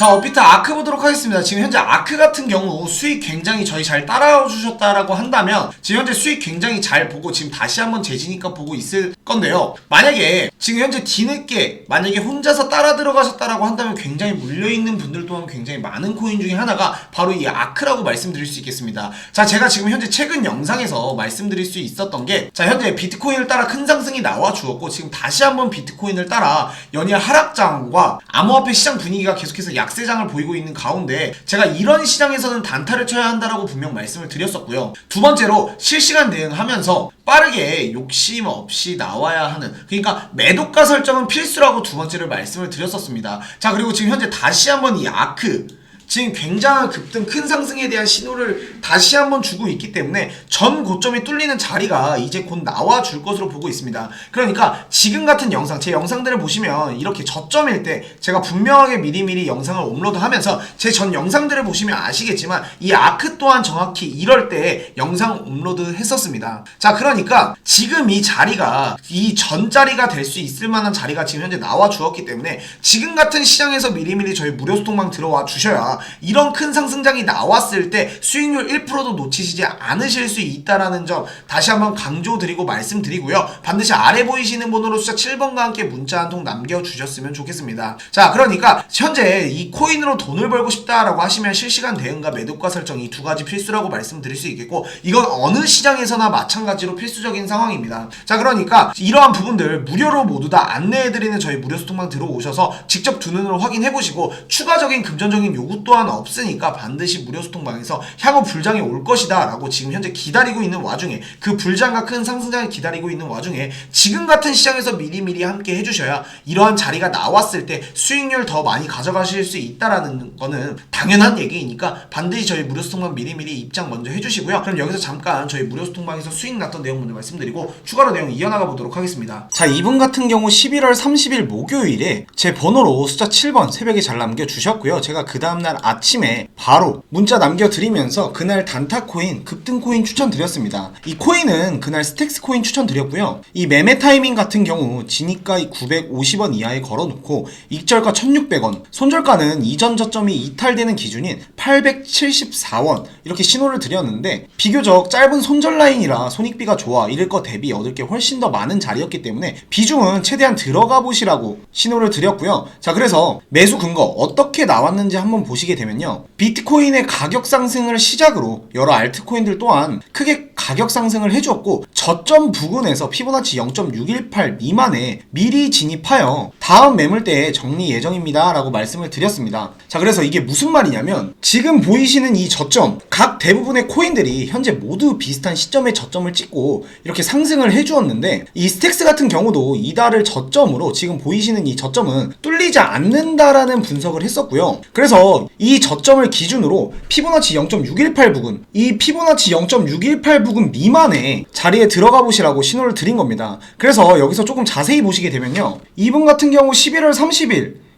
자, 업비트 아크 보도록 하겠습니다. 지금 현재 아크 같은 경우 수익 굉장히 저희 잘 따라와 주셨다라고 한다면 지금 현재 수익 굉장히 잘 보고 지금 다시 한번 재지니까 보고 있을 건데요. 만약에 지금 현재 뒤늦게 만약에 혼자서 따라 들어가셨다라고 한다면 굉장히 물려있는 분들 또한 굉장히 많은 코인 중에 하나가 바로 이 아크라고 말씀드릴 수 있겠습니다. 자, 제가 지금 현재 최근 영상에서 말씀드릴 수 있었던 게 자, 현재 비트코인을 따라 큰 상승이 나와 주었고 지금 다시 한번 비트코인을 따라 연일 하락장과 암호화폐 시장 분위기가 계속해서 약 세장을 보이고 있는 가운데 제가 이런 시장에서는 단타를 쳐야 한다라고 분명 말씀을 드렸었고요. 두 번째로 실시간 대응하면서 빠르게 욕심 없이 나와야 하는 그러니까 매도가 설정은 필수라고 두 번째를 말씀을 드렸었습니다. 자 그리고 지금 현재 다시 한번 이 아크 지금 굉장한 급등 큰 상승에 대한 신호를 다시 한번 주고 있기 때문에 전 고점이 뚫리는 자리가 이제 곧 나와 줄 것으로 보고 있습니다. 그러니까 지금 같은 영상, 제 영상들을 보시면 이렇게 저점일 때 제가 분명하게 미리미리 영상을 업로드하면서 제 전 영상들을 보시면 아시겠지만 이 아크 또한 정확히 이럴 때 영상 업로드 했었습니다. 자, 그러니까 지금 이 자리가 이 전 자리가 될 수 있을 만한 자리가 지금 현재 나와 주었기 때문에 지금 같은 시장에서 미리미리 저희 무료 소통방 들어와 주셔야 이런 큰 상승장이 나왔을 때 수익률 1%도 놓치시지 않으실 수 있다라는 점 다시 한번 강조드리고 말씀드리고요. 반드시 아래 보이시는 번호로 숫자 7번과 함께 문자 한 통 남겨주셨으면 좋겠습니다. 자, 그러니까 현재 이 코인으로 돈을 벌고 싶다라고 하시면 실시간 대응과 매도가 설정 이 두 가지 필수라고 말씀드릴 수 있겠고 이건 어느 시장에서나 마찬가지로 필수적인 상황입니다. 자, 그러니까 이러한 부분들 무료로 모두 다 안내해드리는 저희 무료 소통방 들어오셔서 직접 두 눈으로 확인해보시고 추가적인 금전적인 요구 또한 없으니까 반드시 무료 소통방에서 향후 불장이 올 것이다 라고 지금 현재 기다리고 있는 와중에 그 불장과 큰 상승장을 기다리고 있는 와중에 지금 같은 시장에서 미리미리 함께 해주셔야 이러한 자리가 나왔을 때 수익률 더 많이 가져가실 수 있다라는 거는 당연한 얘기이니까 반드시 저희 무료 소통방 미리미리 입장 먼저 해주시고요. 그럼 여기서 잠깐 저희 무료 소통방에서 수익 났던 내용 먼저 말씀드리고 추가로 내용 이어나가 보도록 하겠습니다. 자 이분 같은 경우 11월 30일 목요일에 제 번호로 숫자 7번 새벽에 잘 남겨주셨고요. 제가 그 다음날 아침에 바로 문자 남겨드리면서 그날 단타 코인, 급등 코인 추천드렸습니다. 이 코인은 그날 스택스 코인 추천드렸고요. 이 매매 타이밍 같은 경우 진입가 950원 이하에 걸어놓고 익절가 1600원, 손절가는 이전 저점이 이탈되는 기준인 874원 이렇게 신호를 드렸는데 비교적 짧은 손절 라인이라 손익비가 좋아 이럴 거 대비 얻을 게 훨씬 더 많은 자리였기 때문에 비중은 최대한 들어가 보시라고 신호를 드렸고요. 자 그래서 매수 근거 어떻게 나왔는지 한번 보시 게 되면요. 비트코인의 가격 상승을 시작으로 여러 알트코인들 또한 크게 가격 상승을 해주었고 저점 부근에서 피보나치 0.618 미만에 미리 진입하여 다음 매물대에 정리 예정입니다. 라고 말씀을 드렸습니다. 자 그래서 이게 무슨 말이냐면 지금 보이시는 이 저점 각 대부분의 코인들이 현재 모두 비슷한 시점에 저점을 찍고 이렇게 상승을 해주었는데 이 스택스 같은 경우도 이달을 저점으로 지금 보이시는 이 저점은 뚫리지 않는다라는 분석을 했었고요. 그래서 이 저점을 기준으로 피보나치 0.618 부근 이 피보나치 0.618 부근 미만의 자리에 들어가 보시라고 신호를 드린 겁니다. 그래서 여기서 조금 자세히 보시게 되면요. 이분 같은 경우 11월 30일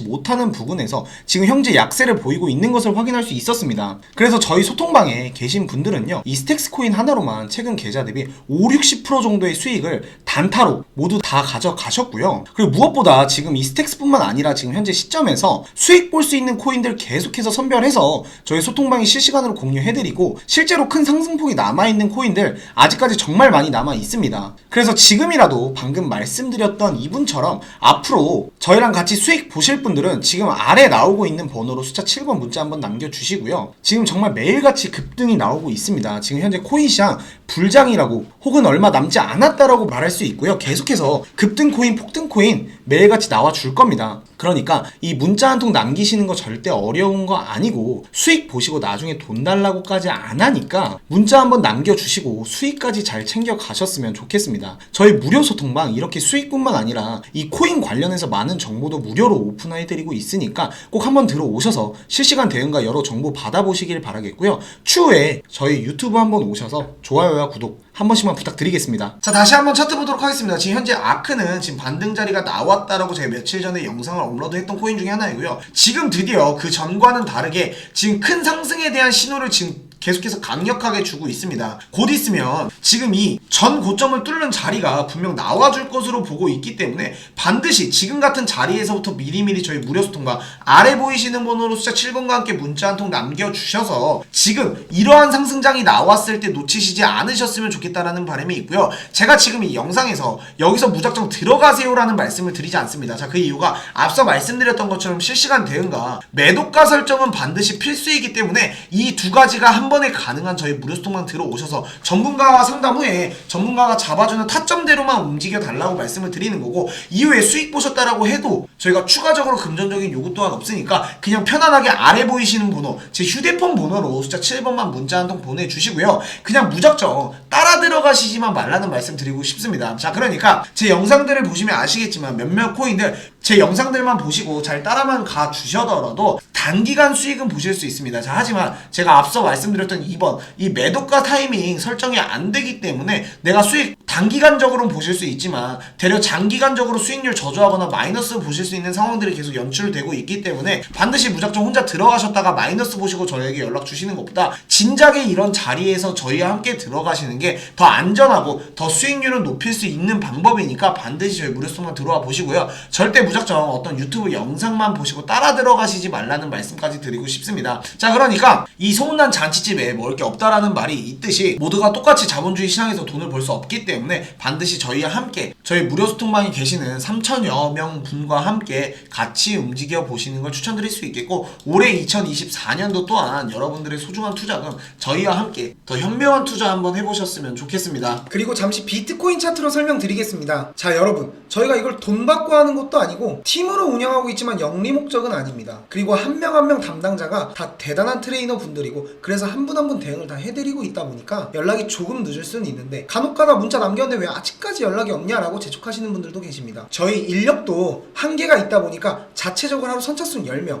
못하는 부분에서 지금 현재 약세를 보이고 있는 것을 확인할 수 있었습니다. 그래서 저희 소통방에 계신 분들은요, 이 스택스 코인 하나로만 최근 계좌 대비 5, 60% 정도의 수익을 단타로 모두 다 가져가셨고요. 그리고 무엇보다 지금 이 스택스뿐만 아니라 지금 현재 시점에서 수익 볼 수 있는 코인들 계속해서 선별해서 저희 소통방이 실시간으로 공유해드리고 실제로 큰 상승폭이 남아있는 코인들 아직까지 정말 많이 남아 있습니다. 그래서 지금이라도 방금 말씀드렸던 이분처럼 앞으로 저희랑 같이 수익 보실 분들은 지금 아래 나오고 있는 번호로 숫자 7번 문자 한번 남겨주시고요. 지금 정말 매일같이 급등이 나오고 있습니다. 지금 현재 코인 시장 불장이라고 혹은 얼마 남지 않았다라고 말할 수 있고요. 계속해서 급등 코인, 폭등 코인 매일같이 나와 줄 겁니다. 그러니까 이 문자 한 통 남기시는 거 절대 어려운 거 아니고 수익 보시고 나중에 돈 달라고까지 안 하니까 문자 한번 남겨주시고 수익까지 잘 챙겨 가셨으면 좋겠습니다. 저희 무료 소통방 이렇게 수익뿐만 아니라 이 코인 관련해서 많은 정보도 무료로 오픈해드리고 있으니까 꼭 한번 들어오셔서 실시간 대응과 여러 정보 받아보시길 바라겠고요. 추후에 저희 유튜브 한번 오셔서 좋아요와 구독 한 번씩만 부탁드리겠습니다. 자 다시 한번 차트 보도록 하겠습니다. 지금 현재 아크는 지금 반등 자리가 나왔다라고 제가 며칠 전에 영상을 업로드 했던 코인 중에 하나이고요. 지금 드디어 그 전과는 다르게 지금 큰 상승에 대한 신호를 지금 계속해서 강력하게 주고 있습니다. 곧 있으면 지금 이 전 고점을 뚫는 자리가 분명 나와줄 것으로 보고 있기 때문에 반드시 지금 같은 자리에서부터 미리미리 저희 무료 소통과 아래 보이시는 번호로 숫자 7번과 함께 문자 한 통 남겨주셔서 지금 이러한 상승장이 나왔을 때 놓치시지 않으셨으면 좋겠다라는 바람이 있고요. 제가 지금 이 영상에서 여기서 무작정 들어가세요라는 말씀을 드리지 않습니다. 자, 그 이유가 앞서 말씀드렸던 것처럼 실시간 대응과 매도가 설정은 반드시 필수이기 때문에 이 두 가지가 한 번에 가능한 저희 무료 소통만 들어오셔서 전문가와 상담 후에 전문가가 잡아주는 타점대로만 움직여 달라고 말씀을 드리는 거고 이후에 수익 보셨다라고 해도 저희가 추가적으로 금전적인 요구 또한 없으니까 그냥 편안하게 아래 보이시는 번호 제 휴대폰 번호로 숫자 7번만 문자 한 통 보내주시고요. 그냥 무작정 따라 들어가시지만 말라는 말씀 드리고 싶습니다. 자 그러니까 제 영상들을 보시면 아시겠지만 몇몇 코인들 제 영상들만 보시고 잘 따라만 가 주셔더라도 단기간 수익은 보실 수 있습니다. 자, 하지만 제가 앞서 말씀드렸던 2번 이 매도가 타이밍 설정이 안 되기 때문에 내가 수익 단기간적으로는 보실 수 있지만 대려 장기간적으로 수익률 저조하거나 마이너스 보실 수 있는 상황들이 계속 연출되고 있기 때문에 반드시 무작정 혼자 들어가셨다가 마이너스 보시고 저에게 연락 주시는 것보다 진작에 이런 자리에서 저희와 함께 들어가시는 게 더 안전하고 더 수익률을 높일 수 있는 방법이니까 반드시 저희 무료수만 들어와 보시고요. 절대 무작정 어떤 유튜브 영상만 보시고 따라 들어가시지 말라는 말 씀까지 드리고 싶습니다. 자, 그러니까 이 소문난 잔치집에 먹을 게 없다라는 말이 있듯이 모두가 똑같이 자본주의 시장에서 돈을 벌 수 없기 때문에 반드시 저희와 함께 저희 무료 소통방에 계시는 3천여 명 분과 함께 같이 움직여 보시는 걸 추천드릴 수 있겠고 올해 2024년도 또한 여러분들의 소중한 투자금 저희와 함께 더 현명한 투자 한번 해보셨으면 좋겠습니다. 그리고 잠시 비트코인 차트로 설명드리겠습니다. 자, 여러분. 저희가 이걸 돈 받고 하는 것도 아니고 팀으로 운영하고 있지만 영리 목적은 아닙니다. 그리고 한명 한 명 담당자가 다 대단한 트레이너 분들이고 그래서 한 분 한 분 대응을 다 해드리고 있다 보니까 연락이 조금 늦을 수는 있는데 간혹가다 문자 남겼는데 왜 아직까지 연락이 없냐라고 재촉하시는 분들도 계십니다. 저희 인력도 한계가 있다 보니까 자체적으로 하루 선착순 10명